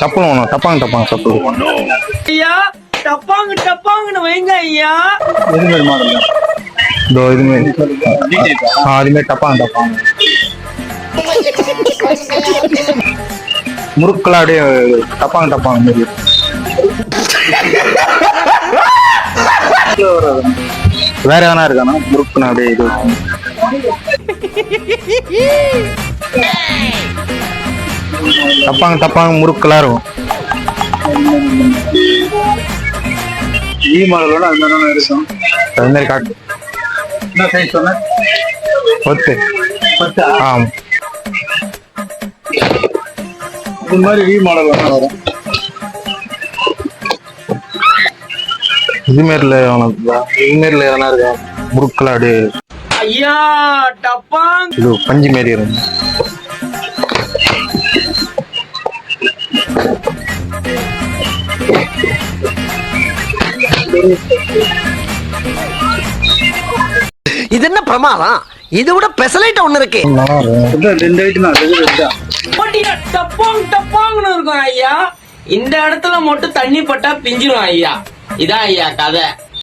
சப்பல் வேணும் டப்பாங்க டப்பாங்க சப்பல் ஐயா டப்பாங்க டப்பாங்கன்னு வைங்க ஐயா. எது மாதிரி மாடல் இதோ இதுமாரி ஆ அதுமாரி டப்பாங்க டப்பாங்க. முறுக்கெல்லாம் அப்படியே டப்பாங்க டப்பாங்க மாரி வேற எதனா இருக்கானா? முறுக்குனா அப்படியே இது. டப்பாங்க டப்பாங்க முறுக்கெல்லாம் இருக்கும். ஈ மாடலோட அந்த மாதிரி இருக்கும் அது மாதிரி காட்டு. என்ன சைஸ் சொன்ன ஒத்து பத்து. ஆ இது மாதிரி வி மாடல் வேணா வரும் இதுமாரில இதுமாரில எதனா இருக்கா? முறுக்கெல்லாம் அப்படியே ஐயா டப்பாங். இது பஞ்சு மாரி இருக்கும் இது என்ன பிரமாதம்? இதை விட பெசலைட் ஒண்ணு இருக்கு. ரெண்டு ஐட்டம் டப்பாங் இருக்கும் ஐயா. இந்த இடத்துல மட்டும் தண்ணி பட்டா பிஞ்சிரும் ஐயா. இதான் ஐயா கதை.